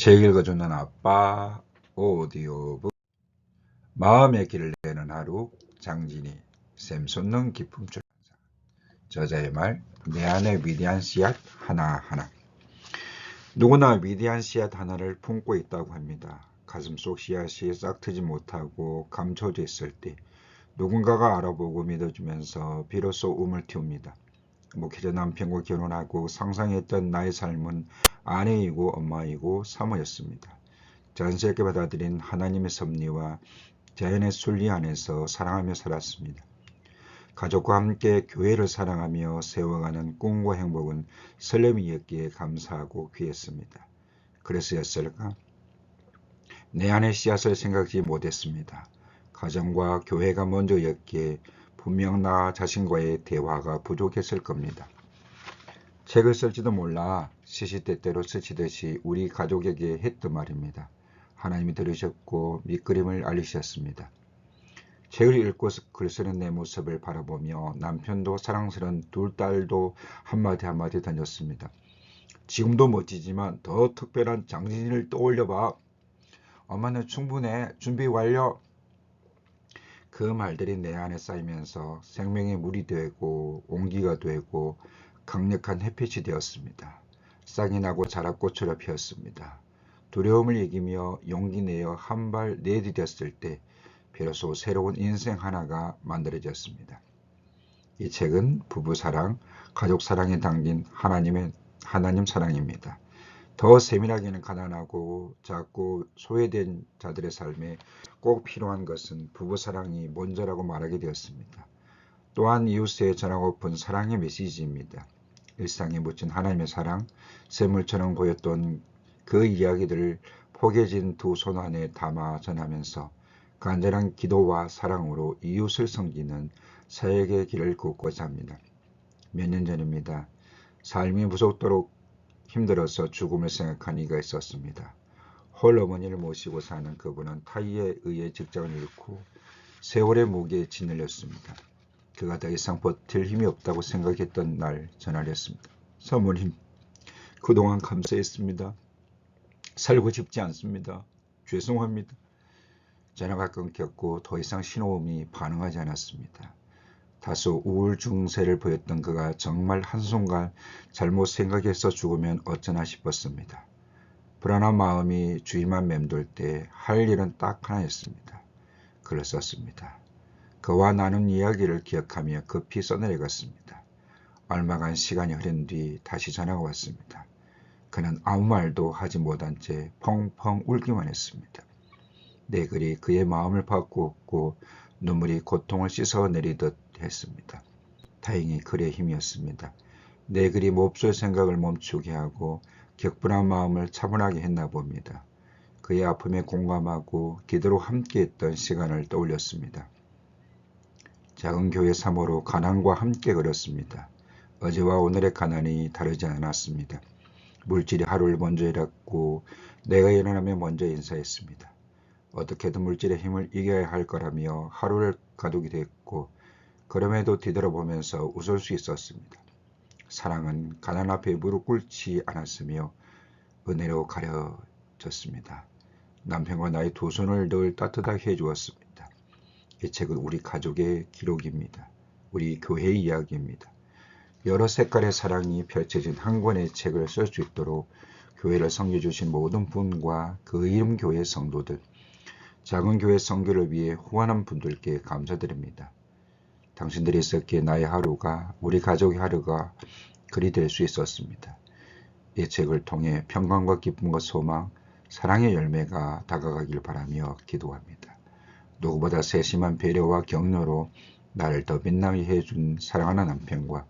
책 읽어주는 아빠 오디오북 마음의 길을 내는 하루 장진이 샘솟는 기품 출판사 저자의 말 내 안에 위대한 씨앗 하나하나 누구나 위대한 씨앗 하나를 품고 있다고 합니다. 가슴 속 씨앗이 싹 트지 못하고 감춰져 있을 때 누군가가 알아보고 믿어주면서 비로소 움을 틔웁니다. 목회자 남편과 결혼하고 상상했던 나의 삶은 아내이고 엄마이고 사모였습니다. 자연스럽게 받아들인 하나님의 섭리와 자연의 순리 안에서 사랑하며 살았습니다. 가족과 함께 교회를 사랑하며 세워가는 꿈과 행복은 설렘이었기에 감사하고 귀했습니다. 그래서였을까? 내 안의 씨앗을 생각지 못했습니다. 가정과 교회가 먼저였기에 분명 나 자신과의 대화가 부족했을 겁니다. 책을 쓸지도 몰라 시시때때로 스치듯이 우리 가족에게 했던 말입니다. 하나님이 들으셨고 밑그림을 알리셨습니다. 책을 읽고 글 쓰는 내 모습을 바라보며 남편도 사랑스러운 둘 딸도 한마디 한마디 던졌습니다. 지금도 멋지지만 더 특별한 장진을 떠올려봐. 엄마는 충분해. 준비 완료. 그 말들이 내 안에 쌓이면서 생명의 물이 되고 온기가 되고 강력한 햇빛이 되었습니다. 싹이 나고 자라꽃으로 피었습니다. 두려움을 이기며 용기 내어 한 발 내디뎠을 때 비로소 새로운 인생 하나가 만들어졌습니다. 이 책은 부부 사랑, 가족 사랑에 담긴 하나님의 하나님 사랑입니다. 더 세밀하게는 가난하고 작고 소외된 자들의 삶에 꼭 필요한 것은 부부 사랑이 먼저라고 말하게 되었습니다. 또한 이웃에 전하고픈 사랑의 메시지입니다. 일상에 묻힌 하나님의 사랑, 샘물처럼 보였던 그 이야기들을 포개진 두 손 안에 담아 전하면서 간절한 기도와 사랑으로 이웃을 섬기는 사역의 길을 걷고자 합니다. 몇 년 전입니다. 삶이 무섭도록 힘들어서 죽음을 생각한 이가 있었습니다. 홀 어머니를 모시고 사는 그분은 타이에 의해 직장을 잃고 세월의 무게에 짓눌렸습니다. 그가 더 이상 버틸 힘이 없다고 생각했던 날 전화했습니다. 사모님, 그동안 감사했습니다. 살고 싶지 않습니다. 죄송합니다. 전화가 끊겼고 더 이상 신호음이 반응하지 않았습니다. 다소 우울 증세를 보였던 그가 정말 한순간 잘못 생각해서 죽으면 어쩌나 싶었습니다. 불안한 마음이 주위만 맴돌 때 할 일은 딱 하나였습니다. 글을 썼습니다. 그와 나눈 이야기를 기억하며 급히 써내려갔습니다. 얼마간 시간이 흐른 뒤 다시 전화가 왔습니다. 그는 아무 말도 하지 못한 채 펑펑 울기만 했습니다. 내 글이 그의 마음을 바꾸었고 눈물이 고통을 씻어내리듯 했습니다. 다행히 글의 힘이었습니다. 내 글이 몹쓸 생각을 멈추게 하고 격분한 마음을 차분하게 했나 봅니다. 그의 아픔에 공감하고 기도로 함께했던 시간을 떠올렸습니다. 작은 교회 사모로 가난과 함께 걸었습니다. 어제와 오늘의 가난이 다르지 않았습니다. 물질이 하루를 먼저 일었고 내가 일어나면 먼저 인사했습니다. 어떻게든 물질의 힘을 이겨야 할 거라며 하루를 가두게 됐고 그럼에도 뒤돌아보면서 웃을 수 있었습니다. 사랑은 가난 앞에 무릎 꿇지 않았으며 은혜로 가려졌습니다. 남편과 나의 두 손을 늘 따뜻하게 해주었습니다. 이 책은 우리 가족의 기록입니다. 우리 교회의 이야기입니다. 여러 색깔의 사랑이 펼쳐진 한 권의 책을 쓸 수 있도록 교회를 섬겨주신 모든 분과 그 이름 교회 성도들, 작은 교회 성교를 위해 후원한 분들께 감사드립니다. 당신들이 있었기에 나의 하루가 우리 가족의 하루가 그리 될 수 있었습니다. 이 책을 통해 평강과 기쁨과 소망, 사랑의 열매가 다가가길 바라며 기도합니다. 누구보다 세심한 배려와 격려로 나를 더 빛나게 해준 사랑하는 남편과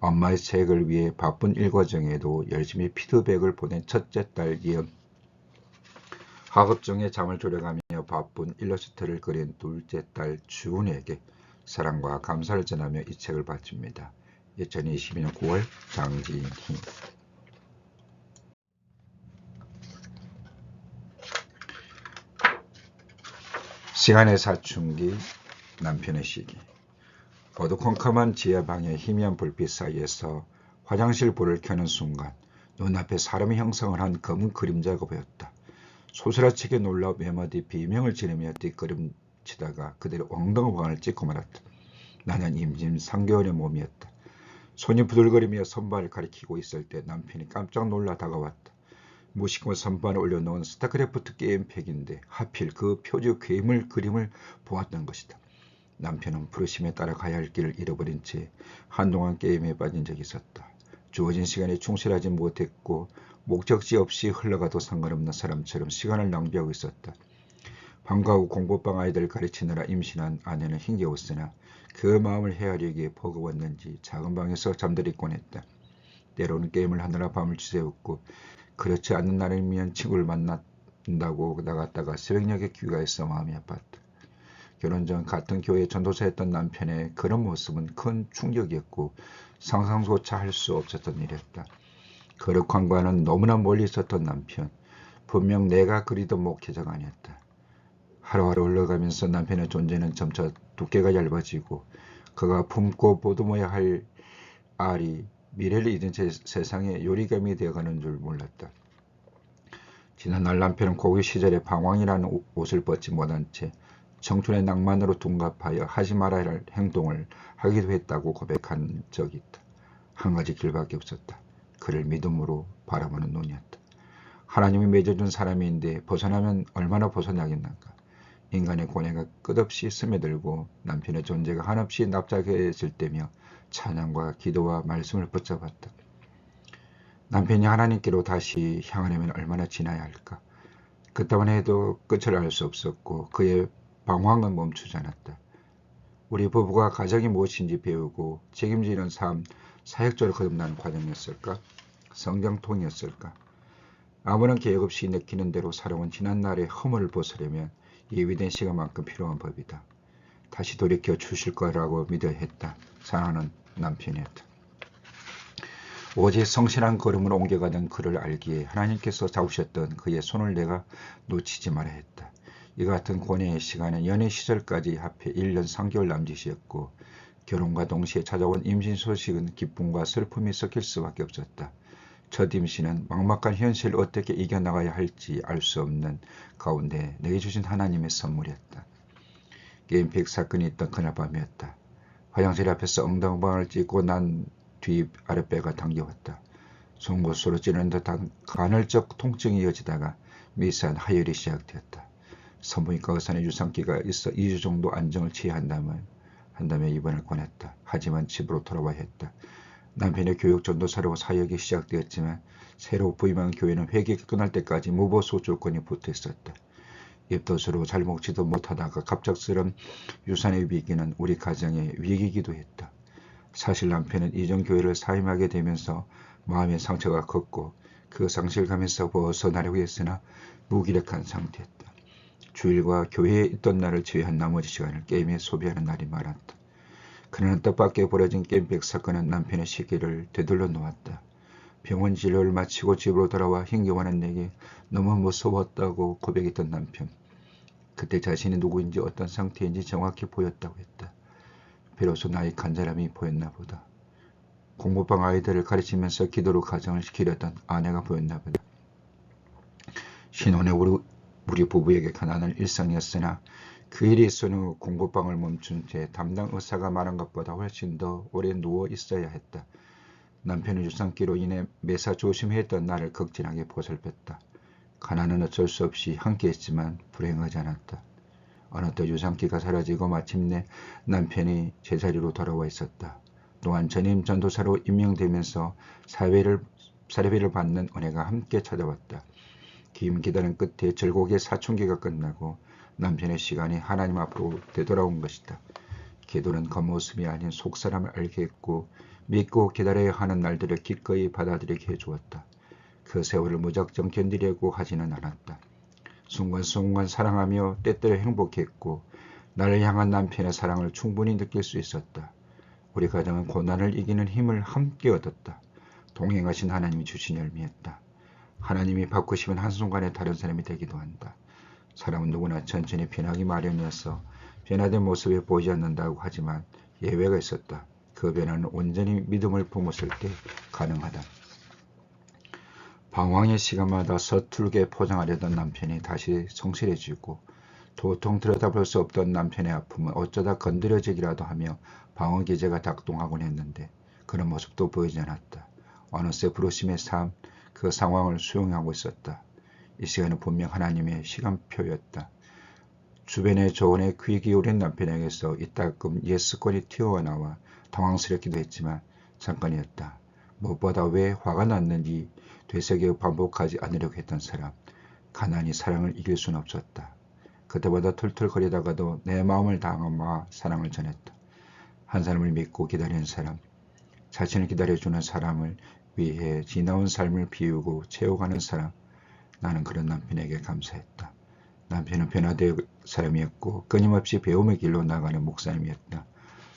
엄마의 책을 위해 바쁜 일과정에도 열심히 피드백을 보낸 첫째 딸 예언 학업 중에 잠을 졸여가며 바쁜 일러스트를 그린 둘째 딸 주은에게 사랑과 감사를 전하며 이 책을 바칩니다. 2022년 9월 장진희 시간의 사춘기 남편의 시기 어두컴컴한 지하방의 희미한 불빛 사이에서 화장실 불을 켜는 순간 눈앞에 사람의 형상을 한 검은 그림자가 보였다. 소스라치게 놀라 몇 마디 비명을 지르며 뒷걸음치다가 그대로 엉덩방을 찍고 말았다. 나는 임신 3개월의 몸이었다. 손이 부들거리며 선반을 가리키고 있을 때 남편이 깜짝 놀라 다가왔다. 무심코 선반에 올려놓은 스타크래프트 게임 팩인데 하필 그 표지 괴물 그림을 보았던 것이다. 남편은 부르심에 따라 가야 할 길을 잃어버린 채 한동안 게임에 빠진 적이 있었다. 주어진 시간에 충실하지 못했고 목적지 없이 흘러가도 상관없는 사람처럼 시간을 낭비하고 있었다. 방과 후 공부방 아이들을 가르치느라 임신한 아내는 힘겨웠으나 그 마음을 헤아리기에 버거웠는지 작은 방에서 잠들이 곤했다. 때로는 게임을 하느라 밤을 지새웠고 그렇지 않는 날이면 친구를 만난다고 나갔다가 새벽녘에 귀가해서 마음이 아팠다. 결혼 전 같은 교회 전도사였던 남편의 그런 모습은 큰 충격이었고 상상조차 할 수 없었던 일이었다. 거룩한과는 너무나 멀리 있었던 남편. 분명 내가 그리던 목회자가 아니었다. 하루하루 흘러가면서 남편의 존재는 점차 두께가 얇아지고 그가 품고 보듬어야 할 알이 미래를 잊은 채 세상에 요리감이 되어가는 줄 몰랐다. 지난날 남편은 고교 시절에 방황이라는 옷을 벗지 못한 채 청춘의 낭만으로 둔갑하여 하지 말아야 할 행동을 하기도 했다고 고백한 적이 있다. 한 가지 길밖에 없었다. 그를 믿음으로 바라보는 눈이었다. 하나님이 맺어준 사람인데 벗어나면 얼마나 벗어나겠는가. 인간의 고뇌가 끝없이 스며들고 남편의 존재가 한없이 납작해질 때며 찬양과 기도와 말씀을 붙잡았다. 남편이 하나님께로 다시 향하려면 얼마나 지나야 할까. 그따만 해도 끝을 알 수 없었고 그의 방황은 멈추지 않았다. 우리 부부가 가정이 무엇인지 배우고 책임지는 삶, 사역적으로 거듭나는 과정이었을까? 성경통이었을까? 아무런 계획 없이 느끼는 대로 살아온 지난날의 허물을 벗으려면 예비된 시간만큼 필요한 법이다. 다시 돌이켜 주실 거라고 믿어야 했다. 사랑하는 남편이었다. 오직 성실한 걸음을 옮겨가던 그를 알기에 하나님께서 잡으셨던 그의 손을 내가 놓치지 말아야 했다. 이 같은 고뇌의 시간은 연애 시절까지 합해 1년 3개월 남짓이었고 결혼과 동시에 찾아온 임신 소식은 기쁨과 슬픔이 섞일 수밖에 없었다. 첫 임신은 막막한 현실을 어떻게 이겨나가야 할지 알 수 없는 가운데 내게 주신 하나님의 선물이었다. 게임 팩 사건이 있던 그날 밤이었다. 화장실 앞에서 엉덩방을 찍고 난 뒤 아랫배가 당겨왔다. 송곳으로 찌르는 듯한 간헐적 통증이 이어지다가 미세한 하열이 시작되었다. 산부인과 의사는 유산기가 있어 2주 정도 안정을 취해야 한다면 한다며 입원을 권했다. 하지만 집으로 돌아와야 했다. 남편의 교육 전도사로 사역이 시작되었지만 새로 부임한 교회는 회개가 끝날 때까지 무보수 조건이 붙어 있었다. 입덧으로 잘 먹지도 못하다가 갑작스런 유산의 위기는 우리 가정의 위기이기도 했다. 사실 남편은 이전 교회를 사임하게 되면서 마음의 상처가 컸고 그 상실감에서 벗어나려고 했으나 무기력한 상태였다. 주일과 교회에 있던 날을 제외한 나머지 시간을 게임에 소비하는 날이 많았다. 그는 뜻밖의 벌어진 게임백 사건은 남편의 시기를 되돌려 놓았다. 병원 진료를 마치고 집으로 돌아와 힘겨워하는 내게 너무 무서웠다고 고백했던 남편. 그때 자신이 누구인지 어떤 상태인지 정확히 보였다고 했다. 비로소 나의 간절함이 보였나 보다. 공부방 아이들을 가르치면서 기도로 가정을 지키려던 아내가 보였나 보다. 신혼의 우리, 우리 부부에게 가난한 일상이었으나 그 일이 있은 후 공부방을 멈춘 채 담당 의사가 말한 것보다 훨씬 더 오래 누워 있어야 했다. 남편의 유산기로 인해 매사 조심했던 나를 극진하게 보살폈다. 가난은 어쩔 수 없이 함께했지만 불행하지 않았다. 어느덧 유산기가 사라지고 마침내 남편이 제자리로 돌아와 있었다. 또한 전임 전도사로 임명되면서 사회를 사례비를 받는 은혜가 함께 찾아왔다. 긴 기다림 끝에 절곡의 사춘기가 끝나고 남편의 시간이 하나님 앞으로 되돌아온 것이다. 기도는 겉모습이 아닌 속사람을 알게 했고 믿고 기다려야 하는 날들을 기꺼이 받아들이게 해주었다. 그 세월을 무작정 견디려고 하지는 않았다. 순간순간 사랑하며 때때로 행복했고 나를 향한 남편의 사랑을 충분히 느낄 수 있었다. 우리 가정은 고난을 이기는 힘을 함께 얻었다. 동행하신 하나님이 주신 열매였다. 하나님이 바꾸시면 한순간에 다른 사람이 되기도 한다. 사람은 누구나 천천히 변하기 마련이어서 변화된 모습에 보이지 않는다고 하지만 예외가 있었다. 그 변화는 온전히 믿음을 품었을 때 가능하다. 방황의 시간마다 서툴게 포장하려던 남편이 다시 성실해지고 도통 들여다볼 수 없던 남편의 아픔은 어쩌다 건드려지기라도 하며 방어 기제가 작동하곤 했는데 그런 모습도 보이지 않았다. 어느새 부르심의 삶, 그 상황을 수용하고 있었다. 이 시간은 분명 하나님의 시간표였다. 주변의 조언에 귀 기울인 남편에게서 이따금 예스권이 튀어나와 당황스럽기도 했지만 잠깐이었다. 무엇보다 왜 화가 났는지 되새겨 반복하지 않으려고 했던 사람. 가난이 사랑을 이길 수는 없었다. 그때보다 툴툴거리다가도 내 마음을 담아 사랑을 전했다. 한 사람을 믿고 기다리는 사람, 자신을 기다려주는 사람을 위해 지나온 삶을 비우고 채워가는 사람, 나는 그런 남편에게 감사했다. 남편은 변화될 사람이었고 끊임없이 배움의 길로 나가는 목사님이었다.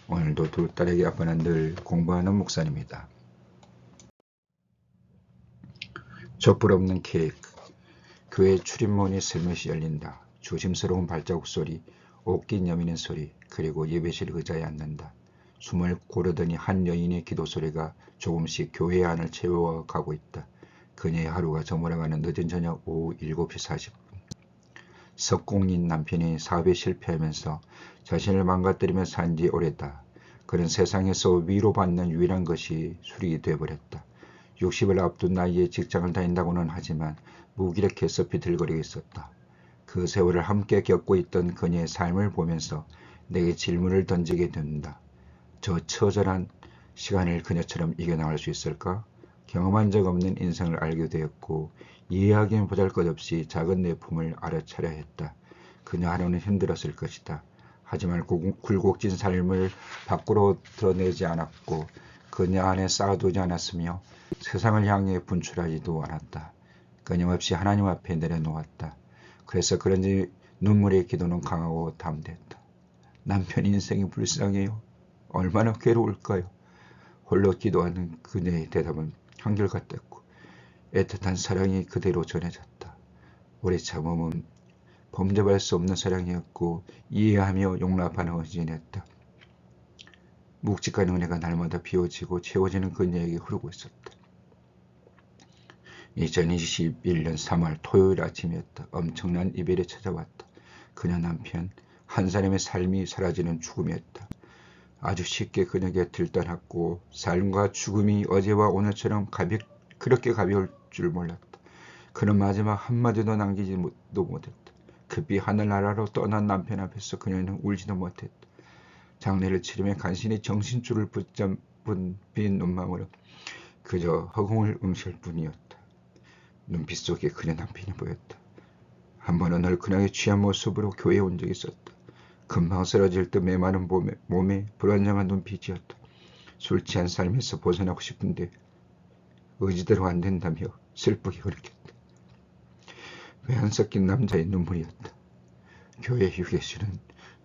오늘도 두 딸에게 아빠는 늘 공부하는 목사님이다. 촛불 없는 케이크 교회 출입문이 슬며시 열린다. 조심스러운 발자국 소리, 옷깃 여미는 소리, 그리고 예배실 의자에 앉는다. 숨을 고르더니 한 여인의 기도 소리가 조금씩 교회 안을 채워가고 있다. 그녀의 하루가 저물어가는 늦은 저녁 오후 7시 40분. 석공인 남편이 사업에 실패하면서 자신을 망가뜨리며 산지 오래다. 그는 세상에서 위로받는 유일한 것이 술이 되어버렸다. 60을 앞둔 나이에 직장을 다닌다고는 하지만 무기력해서 비틀거리고 있었다. 그 세월을 함께 겪고 있던 그녀의 삶을 보면서 내게 질문을 던지게 된다. 저 처절한 시간을 그녀처럼 이겨나갈 수 있을까? 경험한 적 없는 인생을 알게 되었고 이해하기엔 보잘것없이 작은 내 품을 알아차려 했다. 그녀 하루는 힘들었을 것이다. 하지만 굴곡진 삶을 밖으로 드러내지 않았고 그녀 안에 쌓아두지 않았으며 세상을 향해 분출하지도 않았다. 끊임없이 하나님 앞에 내려놓았다. 그래서 그런지 눈물의 기도는 강하고 담대했다. 남편 인생이 불쌍해요. 얼마나 괴로울까요? 홀로 기도하는 그녀의 대답은 한결같았고 애틋한 사랑이 그대로 전해졌다. 오래 참음은 범접할 수 없는 사랑이었고 이해하며 용납하는 헌신이었다. 묵직한 은혜가 날마다 비워지고 채워지는 그녀에게 흐르고 있었다. 2021년 3월 토요일 아침이었다. 엄청난 이별이 찾아왔다. 그녀 남편 한 사람의 삶이 사라지는 죽음이었다. 아주 쉽게 그녀에게 들떠났고 삶과 죽음이 어제와 오늘처럼 가볍, 그렇게 가벼울 줄 몰랐다. 그는 마지막 한마디도 남기지 도 못했다. 급히 하늘나라로 떠난 남편 앞에서 그녀는 울지도 못했다. 장례를 치르며 간신히 정신줄을 붙잡은 빈 눈망울은 그저 허공을 음실 뿐이었다. 눈빛 속에 그녀 남편이 보였다. 한 번은 얼큰하게 취한 모습으로 교회에 온 적이 있었다. 금방 쓰러질 듯 메마른 몸에, 몸에 불안정한 눈빛이었다. 술 취한 삶에서 벗어나고 싶은데 의지대로 안 된다며 슬프게 흐르겠다. 외안 섞인 남자의 눈물이었다. 교회 휴게실은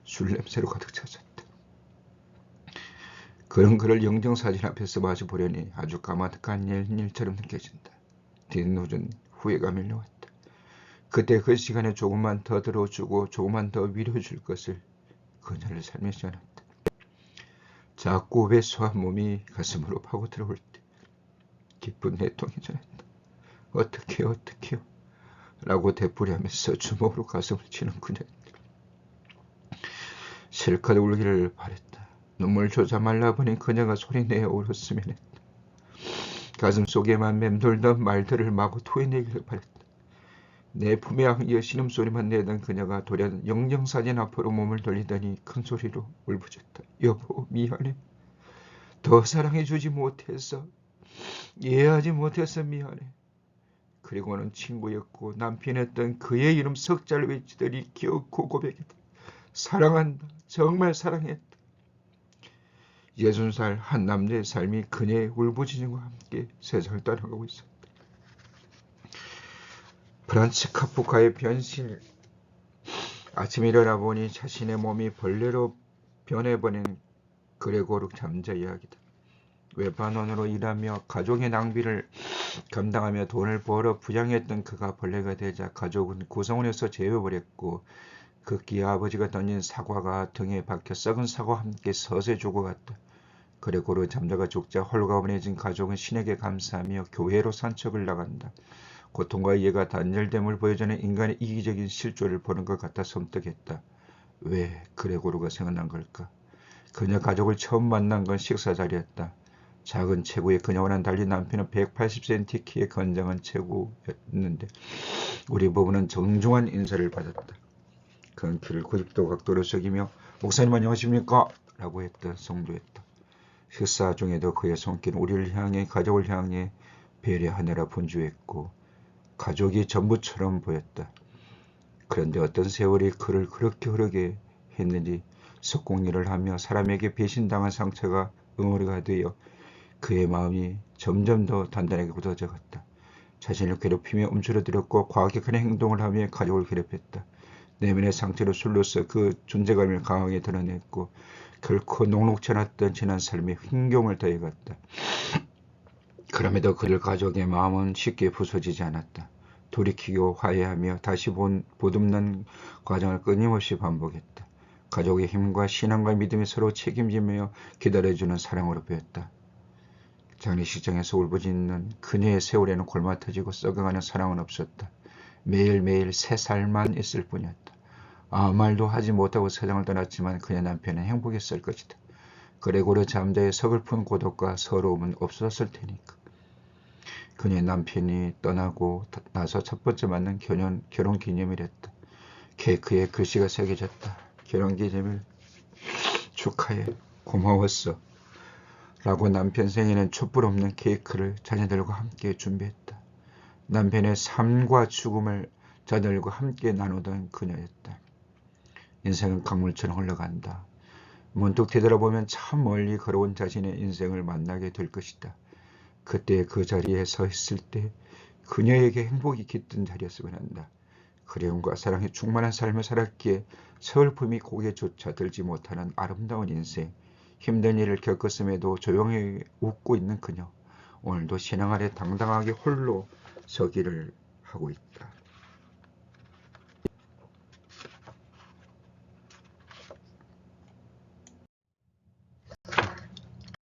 술 냄새로 가득 찼었다. 그런 그를 영정사진 앞에서 마주 보려니 아주 까마득한 일처럼 느껴진다. 뒷노은 후회가 밀려왔다. 그때 그 시간에 조금만 더 들어주고 조금만 더 위로줄 것을 그녀를 살며시 않았다. 작고 왜소한 몸이 가슴으로 파고 들어올 때 기쁜 내통이 전했다. 어떻게 어떻게요? 라고 되풀이하면서 주먹으로 가슴을 치는 그녀. 실컷 울기를 바랬다. 눈물 조자 말라보니 그녀가 소리내어 울었으면 했다. 가슴 속에만 맴돌던 말들을 마구 토해내기를 바랬다. 내 품에 안겨 신음소리만 내던 그녀가 돌연 영정사진 앞으로 몸을 돌리더니 큰 소리로 울부짖다. 여보 미안해. 더 사랑해주지 못해서 이해하지 못해서 미안해. 그리고는 친구였고 남편이었던 그의 이름 석자를 외치더니 기어코 고백했다. 사랑한다. 정말 사랑했다. 예순 살한 남자의 삶이 그녀의 울부짖음과 함께 세상을 떠나가고 있었다. 프란츠 카프카의 변신 아침에 일어나 보니 자신의 몸이 벌레로 변해버린 그레고르 잠자 이야기다. 외반원으로 일하며 가족의 낭비를 감당하며 돈을 벌어 부양했던 그가 벌레가 되자 가족은 구성원에서 제외버렸고 극기의 아버지가 던진 사과가 등에 박혀 썩은 사과와 함께 서서히 죽어갔다. 그레고르 잠자가 죽자 홀가분해진 가족은 신에게 감사하며 교회로 산책을 나간다. 고통과 이해가 단절됨을 보여주는 인간의 이기적인 실조를 보는 것 같아 섬뜩했다. 왜 그레고르가 생각난 걸까? 그녀 가족을 처음 만난 건 식사 자리였다. 작은 체구의 그녀와는 달리 남편은 180cm 키의 건장한 체구였는데 우리 부부는 정중한 인사를 받았다. 그는 키를 90도 각도로 숙이며 목사님 안녕하십니까? 라고 했다. 성도했다. 식사 중에도 그의 손길은 우리를 향해 가족을 향해 배려하느라 분주했고 가족이 전부처럼 보였다. 그런데 어떤 세월이 그를 그렇게 흐르게 했는지 석공일을 하며 사람에게 배신당한 상처가 응어리가 되어 그의 마음이 점점 더 단단하게 굳어져 갔다. 자신을 괴롭히며 움츠러들었고 과격한 행동을 하며 가족을 괴롭혔다. 내면의 상처를 술로써 그 존재감을 강하게 드러냈고 결코 녹록지 않았던 지난 삶에 흥경을 더해갔다. 그럼에도 그를 가족의 마음은 쉽게 부서지지 않았다. 돌이키고 화해하며 다시 본, 보듬는 과정을 끊임없이 반복했다. 가족의 힘과 신앙과 믿음이 서로 책임지며 기다려주는 사랑으로 배웠다. 장례식장에서 울부짖는 그녀의 세월에는 골마 터지고 썩어가는 사랑은 없었다. 매일매일 세 살만 있을 뿐이었다. 아무 말도 하지 못하고 세상을 떠났지만 그녀 남편은 행복했을 것이다. 그레고르 잠자의 서글픈 고독과 서러움은 없었을 테니까. 그녀의 남편이 떠나고 나서 첫 번째 맞는 결혼, 결혼 기념일이었다. 케이크에 글씨가 새겨졌다. 결혼 기념일 축하해. 고마웠어. 라고 남편 생일엔 촛불 없는 케이크를 자녀들과 함께 준비했다. 남편의 삶과 죽음을 자녀들과 함께 나누던 그녀였다. 인생은 강물처럼 흘러간다. 문득 되돌아보면 참 멀리 걸어온 자신의 인생을 만나게 될 것이다. 그때 그 자리에 서 있을 때 그녀에게 행복이 깃든 자리였으면 한다. 그리움과 사랑에 충만한 삶을 살았기에 서울품이 고개조차 들지 못하는 아름다운 인생. 힘든 일을 겪었음에도 조용히 웃고 있는 그녀. 오늘도 신앙 아래 당당하게 홀로 서기를 하고 있다.